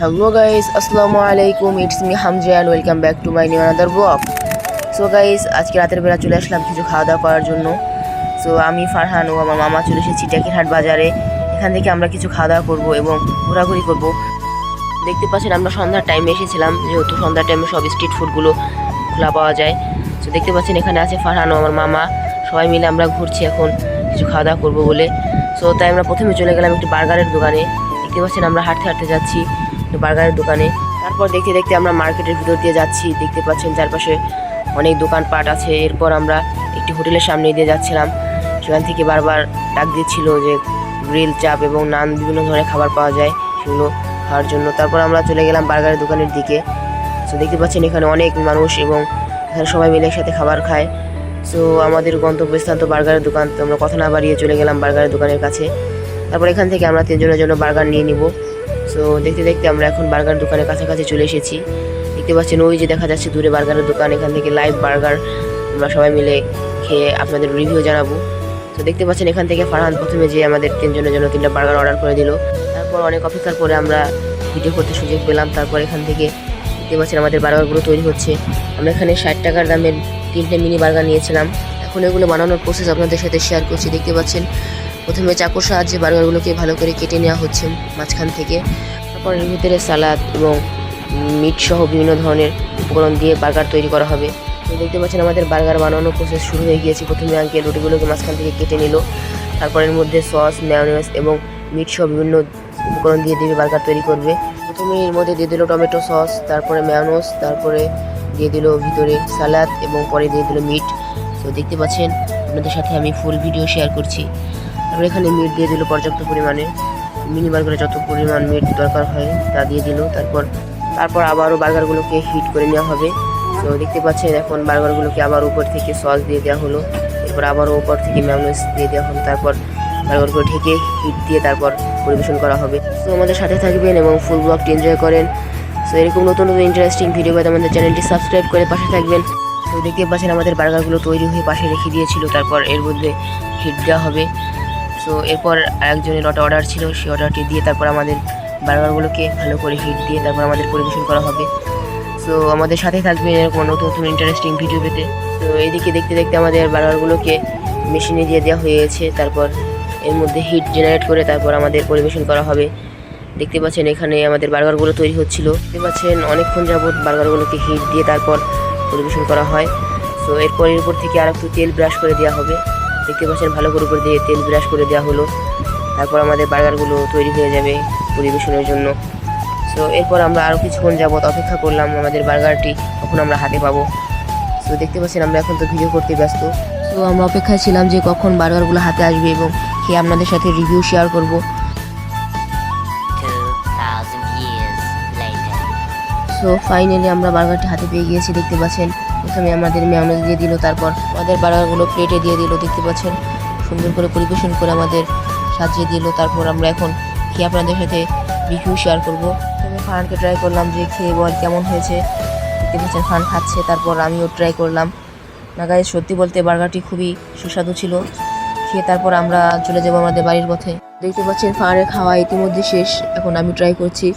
Hello guys, আসসালামু আলাইকুম it's me Hamza and welcome back to my new another blog so guys আজকে রাতের বেলা চলে আসলাম কিছু খাওয়া দাওয়া করার জন্য। সো আমি ফারহান ও আমার মামা চলে এসেছি টেকিরহাট বাজারে। এখান থেকে আমরা কিছু খাওয়া দাওয়া করব এবং ঘোরাঘুরি করব। দেখতে পাচ্ছেন আমরা সন্ধ্যার টাইমে এসেছিলাম, যেহেতু সন্ধ্যার টাইমে সব স্ট্রিট ফুডগুলো খোলা পাওয়া যায়। সো দেখতে পাচ্ছেন এখানে আছে ফারহান ও আমার মামা। সবাই মিলে আমরা ঘুরছি এখন, কিছু খাওয়া দাওয়া করব বলে। সো তাই আমরা প্রথমে চলে গেলাম একটি বার্গারের দোকানে। দেখতে পাচ্ছেন আমরা হাঁটতে হাঁটতে যাচ্ছি। বার্গারের দোকানে। তারপর দেখতে দেখতে আমরা মার্কেটের ভিতর দিয়ে যাচ্ছি। দেখতে পাচ্ছেন চারপাশে অনেক দোকানপাট আছে। এরপর আমরা একটি হোটেলের সামনে দিয়ে যাচ্ছিলাম। সেখান থেকে বারবার ডাক দিচ্ছিল যে গ্রিল চাপ এবং নান বিভিন্ন ধরনের খাবার পাওয়া যায় সেগুলো খাওয়ার জন্য। তারপর আমরা চলে গেলাম বার্গারের দোকানের দিকে। সো দেখতে পাচ্ছেন এখানে অনেক মানুষ এবং এখানে সবাই মিলে একসাথে খাবার খায়। সো আমাদের গন্তব্যস্থান তো বার্গারের দোকান। তো আমরা কথা না বাড়িয়ে চলে গেলাম বার্গারের দোকানের কাছে। তারপর এখান থেকে আমরা তিনজনের জন্য বার্গার নিয়ে নিব। সো দেখতে দেখতে আমরা এখন বার্গার দোকানের কাছাকাছি চলে এসেছি। দেখতে পাচ্ছেন, ওই যে দেখা যাচ্ছে দূরে বার্গারের দোকান, এখান থেকে লাইভ বার্গার আমরা সবাই মিলে খেয়ে আপনাদের রিভিউ জানাব। তো দেখতে পাচ্ছেন, এখান থেকে ফারহান প্রথমে যে আমাদের তিনজনের জন্য তিনটা বার্গার অর্ডার করে দিল। তারপর অনেক অপেক্ষার পরে আমরা ভিডিও করতে সুযোগ পেলাম। তারপর এখান থেকে দেখতে পাচ্ছেন, আমাদের বার্গারগুলো তৈরি হচ্ছে। আমরা এখানে ষাট টাকার দামের তিনটে মিনি বার্গার নিয়েছিলাম। এখন এগুলো বানানোর প্রসেস আপনাদের সাথে শেয়ার করছি। দেখতে পাচ্ছেন প্রথমে চাকুর সাহায্যে বার্গারগুলোকে ভালো করে কেটে নেওয়া হচ্ছে মাঝখান থেকে। তারপর এর ভিতরে সালাদ এবং মিট সহ বিভিন্ন ধরনের উপকরণ দিয়ে বার্গার তৈরি করা হবে। তো দেখতে পাচ্ছেন আমাদের বার্গার বানানোর প্রসেস শুরু হয়ে গিয়েছে। প্রথমে আঙ্কেল রুটিগুলোকে মাঝখান থেকে কেটে নিল। তারপর এর মধ্যে সস ম্যায়োনেজ এবং মিট সহ বিভিন্ন উপকরণ দিয়ে দেবে বার্গার তৈরি করবে। প্রথমে এর মধ্যে দিয়ে দিল টমেটো সস, তারপরে ম্যায়োনেজ তারপরে দিয়ে দিল ভিতরে সালাদ এবং পরে দিয়ে দিল মিট তো দেখতে পাচ্ছেন, আপনাদের সাথে আমি ফুল ভিডিও শেয়ার করছি। তারপর এখানে মিট দিয়ে দিল পর্যাপ্ত পরিমাণে। মিনি বার্গারে যত পরিমাণ মিট দরকার হয়, তা দিয়ে দিল। তারপর তারপর আবারও বার্গারগুলোকে হিট করে নেওয়া হবে। তো দেখতে পাচ্ছেন এখন বার্গারগুলোকে আবার উপর থেকে সস দিয়ে দেওয়া হলো। এরপর আবারও উপর থেকে ম্যামনেস দিয়ে দেওয়া হলো। তারপর বার্গারগুলো ঢেকে হিট দিয়ে তারপর পরিবেশন করা হবে। তো আমাদের সাথে থাকবেন এবং ফুল ব্লগটি এনজয় করেন। তো এরকম নতুন নতুন ইন্টারেস্টিং ভিডিও পেতে আমাদের চ্যানেলটি সাবস্ক্রাইব করে পাশে থাকবেন। তো দেখতে পাচ্ছেন আমাদের বার্গারগুলো তৈরি হয়ে পাশে রেখে দিয়েছিল। তারপর এর মধ্যে হিট দেওয়া হবে। সো এরপর আরেকজনের একটা অর্ডার ছিল, সেই অর্ডারটি দিয়ে তারপর আমাদের বার্গারগুলোকে ভালো করে হিট দিয়ে তারপর আমাদের পরিবেশন করা হবে। সো আমাদের সাথে থাকবে এরকম নতুন নতুন ইন্টারেস্টিং ভিডিও পেতে। তো এদিকে দেখতে দেখতে আমাদের বার্গারগুলোকে মেশিনে দিয়ে দেওয়া হয়েছে তারপর এর মধ্যে হিট জেনারেট করে তারপর আমাদের পরিবেশন করা হবে। দেখতে পাচ্ছেন এখানে আমাদের বার্গারগুলো তৈরি হচ্ছিল। দেখতে পাচ্ছেন অনেকক্ষণ যাবত বার্গারগুলোকে হিট দিয়ে তারপর পরিবেশন করা হয়। সো এরপর এর উপর থেকে আর একটু তেল ব্রাশ করে দেওয়া হবে। দেখতে পাচ্ছেন ভালো করে উপর দিয়ে তেল ব্রাশ করে দেওয়া হলো। তারপর আমাদের বার্গারগুলো তৈরি হয়ে যাবে পরিবেশনের জন্য। সো এরপর আমরা আরও কিছুক্ষণ যাবত অপেক্ষা করলাম আমাদের বার্গারটি কখন আমরা হাতে পাবো। সো দেখতে পাচ্ছেন আমরা এখন তো ভিডিও করতে ব্যস্ত। তো আমরা অপেক্ষায় ছিলাম যে কখন বার্গারগুলো হাতে আসবে এবং খেয়ে আপনাদের সাথে রিভিউ শেয়ার করব। সো ফাইনালি আমরা বার্গারটি হাতে পেয়ে গিয়েছি, দেখতে পাচ্ছেন। প্রথমে আমাদের ম্যায়োনেজ দিয়ে দিল, তারপর আমাদের বার্গারগুলো প্লেটে দিয়ে দিল, দেখতে পাচ্ছেন। সুন্দর করে পরিবেশন করে আমাদের সাজিয়ে দিল। তারপর আমরা এখন খেয়ে আপনাদের সাথে রিভিউ শেয়ার করব? আমি ফানকে ট্রাই করলাম যে খেয়ে বল কেমন হয়েছে। দেখতে পাচ্ছেন ফান খাচ্ছে, তারপর আমিও ট্রাই করলাম। না গায়ে সত্যি বলতে বার্গারটি খুবই সুস্বাদু ছিল। খেয়ে তারপর আমরা চলে যাব আমাদের বাড়ির পথে। দেখতে পাচ্ছেন ফানের খাওয়া ইতিমধ্যে শেষ। এখন আমি ট্রাই করছি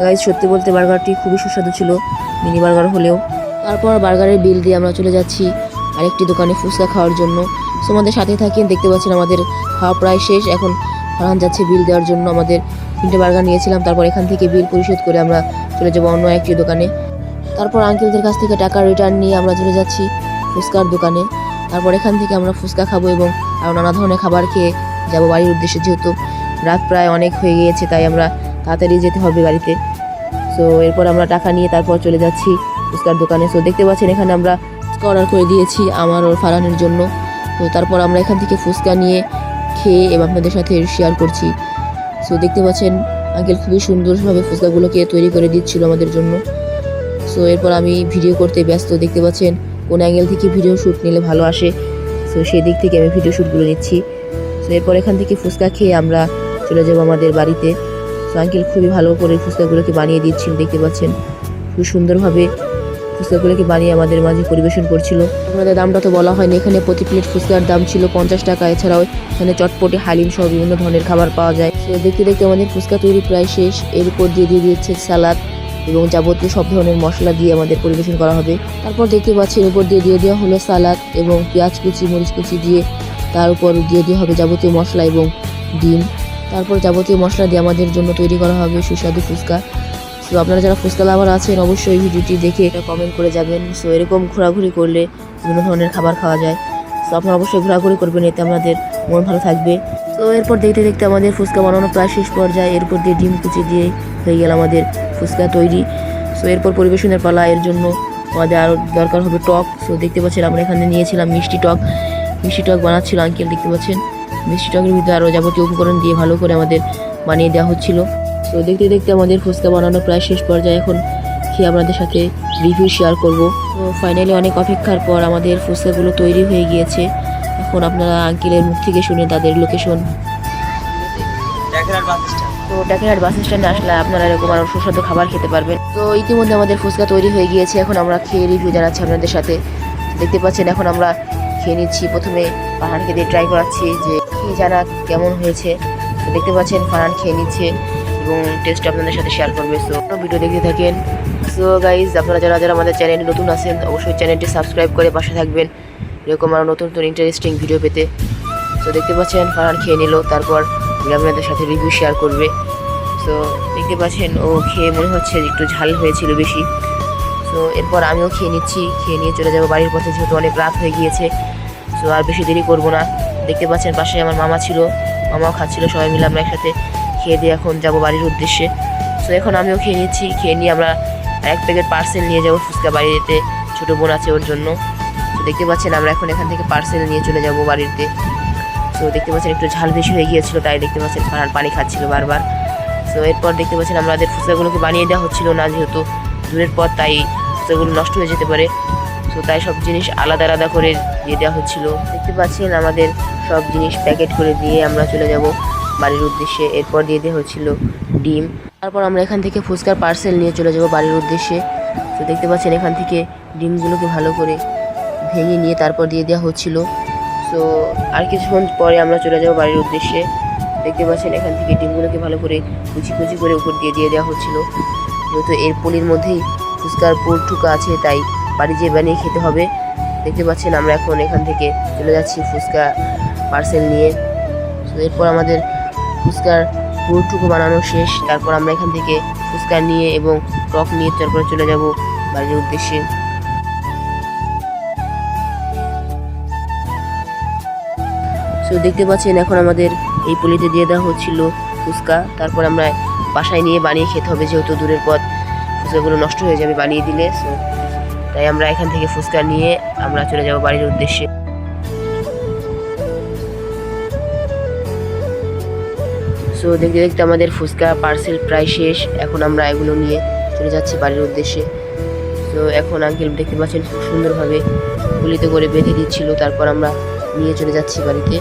গাইজ সত্যি বলতে বার্গারটি খুবই সুস্বাদু ছিল মিনি বার্গার হলেও। তারপর বার্গারের বিল দিয়ে আমরা চলে যাচ্ছি আরেকটি দোকানে ফুচকা খাওয়ার জন্য। সো আমাদের সাথে থাকেন, দেখতে পাচ্ছেন আমাদের খাওয়া প্রায় শেষ। এখন ফারহান যাচ্ছে বিল দেওয়ার জন্য। আমাদের তিনটে বার্গার নিয়েছিলাম, তারপর এখান থেকে বিল পরিশোধ করে আমরা চলে যাব অন্য একটি দোকানে। তারপর আঙ্কেলদের কাছ থেকে টাকা রিটার্ন নিয়ে আমরা চলে যাচ্ছি ফুচকার দোকানে। তারপর এখান থেকে আমরা ফুচকা খাব এবং আরও নানা ধরনের খাবার খেয়ে যাব বাড়ির উদ্দেশ্যে যেহেতু রাত প্রায় অনেক হয়ে গিয়েছে, তাই আমরা তাড়াতাড়ি যেতে হবে বাড়িতে। সো এরপর আমরা টাকা নিয়ে তারপর চলে যাচ্ছি ফুচকার দোকানে। সো দেখতে পাচ্ছেন এখানে আমরা ফুচকা অর্ডার করে দিয়েছি আমার ওর ফারানের জন্য। তো তারপর আমরা এখান থেকে ফুচকা নিয়ে খেয়ে এবং আপনাদের সাথে শেয়ার করছি। সো দেখতে পাচ্ছেন আঙ্কেল খুবই সুন্দরভাবে ফুচকাগুলোকে তৈরি করে দিচ্ছিল আমাদের জন্য। সো এরপর আমি ভিডিও করতে ব্যস্ত। দেখতে পাচ্ছেন কোন অ্যাঙ্গেল থেকে ভিডিও শ্যুট নিলে ভালো আসে। সো সেই দিক থেকে আমি ভিডিও শ্যুটগুলো নিচ্ছি। সো এরপর এখান থেকে ফুচকা খেয়ে আমরা চলে যাব আমাদের বাড়িতে। সো আঙ্কেল খুবই ভালো করে ফুচকাগুলোকে বানিয়ে দিচ্ছিল দেখতে পাচ্ছেন। খুব সুন্দরভাবে ফুচকাগুলোকে বানিয়ে আমাদের মাঝে পরিবেশন করছিল। আপনাদের দামটা তো বলা হয়নি, এখানে প্রতি প্লেট ফুচকার দাম ছিল পঞ্চাশ টাকা। এছাড়াও এখানে চটপটে হালিম সহ বিভিন্ন ধরনের খাবার পাওয়া যায়। তো দেখতে দেখতে আমাদের ফুচকা তৈরি প্রায় শেষ। এর উপর দিয়ে দিয়ে দিয়েছে সালাদ এবং যাবতীয় সব ধরনের মশলা দিয়ে আমাদের পরিবেশন করা হবে। তারপর দেখতে পাচ্ছেন, উপর দিয়ে দিয়ে দেওয়া হলো সালাদ এবং পেঁয়াজ কুচি, মরিচ কুচি দিয়ে তার উপর দিয়ে দেওয়া হবে যাবতীয় মশলা এবং ডিম। তারপর যাবতীয় মশলা দিয়ে আমাদের জন্য তৈরি করা হবে সুস্বাদু ফুচকা। সো আপনারা যারা ফুচকা লাভার আছেন, অবশ্যই ভিডিওটি দেখে এটা কমেন্ট করে যাবেন। সো এরকম ঘোরাঘুরি করলে বিভিন্ন ধরনের খাবার খাওয়া যায়। সো আপনারা অবশ্যই ঘোরাঘুরি করবেন, এতে আমাদের মন ভালো থাকবে। তো এরপর দেখতে দেখতে আমাদের ফুচকা বানানো প্রায় শেষ পর্যায়ে এরপর দিয়ে ডিম কুচি দিয়ে হয়ে গেল আমাদের ফুচকা তৈরি। সো এরপর পরিবেশনের পালা, এর জন্য আমাদের আরও দরকার হবে টক। সো দেখতে পাচ্ছেন, আমরা এখানে নিয়েছিলাম মিষ্টি টক। মিষ্টি টক বানাচ্ছিল আঙ্কেল দেখতে পাচ্ছেন। মিষ্টি টকের ভিতরে আরও যাবতীয় উপকরণ দিয়ে ভালো করে আমাদের বানিয়ে দেওয়া হচ্ছিল। তো দেখতে দেখতে আমাদের ফুচকা বানানো প্রায় শেষ পর্যায়ে এখন খেয়ে আপনাদের সাথে রিভিউ শেয়ার করব। তো ফাইনালি অনেক অপেক্ষার পর আমাদের ফুচকাগুলো তৈরি হয়ে গিয়েছে। এখন আপনারা আঙ্কেলের মুখ থেকে শুনে তাদের লোকেশন তো ডাকিরহাট বাস স্ট্যান্ডে আসলে আপনারা এরকম আরও সুস্বাদু খাবার খেতে পারবেন। তো ইতিমধ্যে আমাদের ফুচকা তৈরি হয়ে গিয়েছে। এখন আমরা খেয়ে রিভিউ জানাচ্ছি আপনাদের সাথে। দেখতে পাচ্ছেন এখন আমরা খেয়ে নিচ্ছি। প্রথমে ফারহানকে দিয়ে ট্রাই করাচ্ছি যে কি জানা কেমন হয়েছে। দেখতে পাচ্ছেন ফারহান খেয়ে নিচ্ছে এবং টেস্ট আপনাদের সাথে শেয়ার করবে। সো ভিডিও দেখতে থাকেন। সো গাইজ আপনারা যারা যারা আমাদের চ্যানেলে নতুন আছেন, অবশ্যই চ্যানেলটি সাবস্ক্রাইব করে পাশে থাকবেন। এরকম আরও নতুন নতুন ইন্টারেস্টিং ভিডিও পেতে। তো দেখতে পাচ্ছেন ফারহান খেয়ে নিল, তারপর আপনাদের সাথে রিভিউ শেয়ার করবে। সো দেখতে পাচ্ছেন ও খেয়ে মনে হচ্ছে একটু ঝাল হয়েছিল বেশি। তো এরপর আমিও খেয়ে নিচ্ছি, খেয়ে নিয়ে চলে যাব বাড়ির পথে, যেহেতু অনেক রাত হয়ে গিয়েছে। তো আর বেশি দেরি করব না। দেখতে পাচ্ছেন পাশে আমার মামা ছিল। মামাও খাচ্ছিল, সবাই মিলে আমরা একসাথে খেয়ে দিয়ে এখন যাব বাড়ির উদ্দেশ্যে। তো এখন আমিও খেয়ে নিচ্ছি। খেয়ে নিয়ে আমরা এক প্যাকেট পার্সেল নিয়ে যাব ফুচকা বাড়িতে। ছোটো বোন আছে ওর জন্য। তো দেখতে পাচ্ছেন আমরা এখন এখান থেকে পার্সেল নিয়ে চলে যাব বাড়িতে। তো দেখতে পাচ্ছেন একটু ঝাল বেশি হয়ে গিয়েছিল, তাই দেখতে পাচ্ছেন ফারহান পানি খাচ্ছিল বারবার। তো এরপর দেখতে পাচ্ছেন আমাদের ফুচকাগুলোকে বানিয়ে দেওয়া হচ্ছিল না, যেহেতু দূরের পর তাই ফুচকাগুলো নষ্ট হয়ে যেতে পারে। তো তাই সব জিনিস আলাদা আলাদা করে দিয়ে দেওয়া হচ্ছিল। দেখতে পাচ্ছেন আমাদের সব জিনিস প্যাকেট করে দিয়ে আমরা চলে যাব বাড়ির উদ্দেশ্যে। এরপর দিয়ে দেওয়া হচ্ছিল ডিম। তারপর আমরা এখান থেকে ফুচকার পার্সেল নিয়ে চলে যাব বাড়ির উদ্দেশ্যে। তো দেখতে পাচ্ছেন এখান থেকে ডিমগুলোকে ভালো করে ভেঙে নিয়ে তারপর দিয়ে দেওয়া হচ্ছিল। তো আর কিছুক্ষণ পরে আমরা চলে যাব বাড়ির উদ্দেশ্যে। দেখতে পাচ্ছেন এখান থেকে ডিমগুলোকে ভালো করে কুচি কুচি করে উপর দিয়ে দিয়ে দেওয়া হচ্ছিল। যেহেতু এর পলির মধ্যেই ফুচকার পুর ঠুকা আছে, তাই বাড়ি যেয়ে বানিয়ে খেতে হবে। দেখতে পাচ্ছেন আমরা এখন এখান থেকে চলে যাচ্ছি ফুচকা পার্সেল নিয়ে। তো এরপর আমাদের ফুচকার পুরটুকু বানানো শেষ। তারপর আমরা এখান থেকে ফুচকা নিয়ে এবং টক নিয়ে তারপরে চলে যাব বাড়ির উদ্দেশ্যে। সো দেখতে পাচ্ছেন এখন আমাদের এই পলিতে দিয়ে দেওয়া হচ্ছিল ফুচকা। তারপর আমরা বাসায় নিয়ে বানিয়ে খেতে হবে যেহেতু দূরের পথ। ফুচকাগুলো নষ্ট হয়ে যাবে বানিয়ে দিলে সো তাই আমরা এখান থেকে ফুচকা নিয়ে আমরা চলে যাব বাড়ির উদ্দেশ্যে। সো দেখতে দেখতে আমাদের ফুচকা পার্সেল প্রায় শেষ। এখন আমরা এগুলো নিয়ে চলে যাচ্ছি বাড়ির উদ্দেশ্যে। তো এখন আঙ্কেল দেখতে পাচ্ছেন খুব সুন্দরভাবে গুলিতে করে বেঁধে দিচ্ছিল। তারপর আমরা নিয়ে চলে যাচ্ছি বাড়িতে।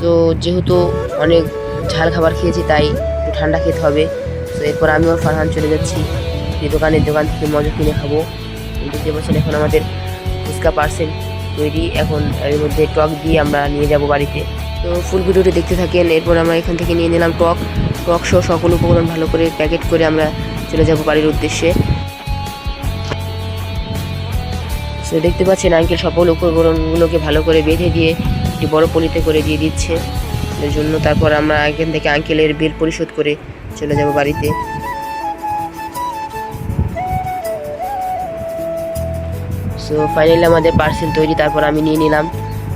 তো যেহেতু অনেক ঝাল খাবার খেয়েছি, তাই একটু ঠান্ডা খেতে হবে। তো এরপর আমিও ফারহান চলে যাচ্ছি। দোকানের দোকান থেকে মজা কিনে খাব। দেখতে পাচ্ছেন এখন আমাদের ফুচকা পার্সেল তৈরি, এখন এর মধ্যে টক দিয়ে আমরা নিয়ে যাব বাড়িতে। তো ফুল ভিডিওটি দেখতে থাকেন, এরপর আমরা এখান থেকে নিয়ে নিলাম টক। টক সহ সকল উপকরণ ভালো করে প্যাকেট করে আমরা চলে যাব বাড়ির উদ্দেশ্যে। তো দেখতে পাচ্ছেন আঙ্কেল সকল উপকরণগুলোকে ভালো করে বেঁধে দিয়ে একটি বড় পলিতে করে দিয়ে দিচ্ছে। এর জন্য তারপর আমরা এখান থেকে আঙ্কেলের বিল পরিশোধ করে চলে যাব বাড়িতে। সো ফাইনালি আমাদের পার্সেল তৈরি, তারপর আমি নিয়ে নিলাম।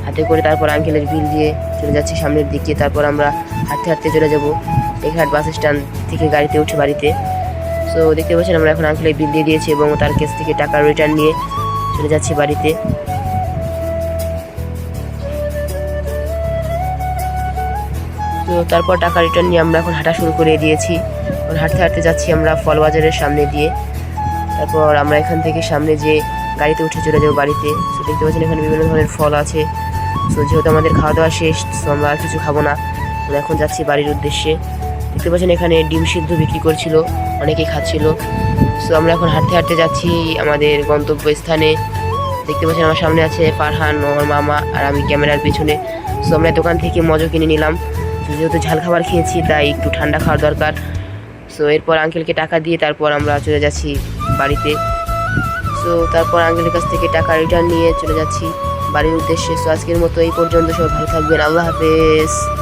হাতে করে তারপর আঙ্কেলের বিল দিয়ে চলে যাচ্ছি সামনের দিকে, তারপর আমরা হাঁটতে হাঁটতে চলে যাব। টেকহাট বাস স্ট্যান্ড থেকে গাড়িতে উঠে বাড়িতে। সো দেখতে পাচ্ছেন আমরা এখন আঙ্কেলের বিল দিয়ে দিয়েছি এবং তার কাছ থেকে টাকা রিটার্ন নিয়ে চলে যাচ্ছি বাড়িতে। তো তারপর টাকা রিটার্ন নিয়ে আমরা এখন হাঁটা শুরু করে দিয়েছি। এখন হাঁটতে হাঁটতে যাচ্ছি আমরা ফল বাজারের সামনে দিয়ে। তারপর আমরা এখান থেকে সামনে যে গাড়িতে উঠে চলে যাব বাড়িতে। তো দেখতে পাচ্ছেন এখানে বিভিন্ন ধরনের ফল আছে। সো যেহেতু আমাদের খাওয়া দাওয়া শেষ, তো আমরা আর কিছু খাব না। এখন যাচ্ছি বাড়ির উদ্দেশ্যে। দেখতে পাচ্ছেন এখানে ডিম সিদ্ধ বিক্রি করছিল, অনেকেই খাচ্ছিল। সো আমরা এখন হাঁটতে হাঁটতে যাচ্ছি আমাদের গন্তব্য স্থানে দেখতে পাচ্ছেন আমার সামনে আছে ফারহান, আমার মামা আর আমি ক্যামেরার পিছনে। সো আমরা দোকান থেকে মজো কিনে নিলাম। যেহেতু ঝাল খাবার খেয়েছি, তাই একটু ঠান্ডা খাওয়ার দরকার। সো এরপর আঙ্কেলকে টাকা দিয়ে তারপর আমরা চলে যাচ্ছি বাড়িতে। সো তারপর আঙ্কেলের কাছ থেকে টাকা রিটার্ন নিয়ে চলে যাচ্ছি বাড়ির উদ্দেশ্যে। সো আজকের মতো এই পর্যন্ত। সবাই ভালো থাকবেন। আল্লাহ হাফেজ।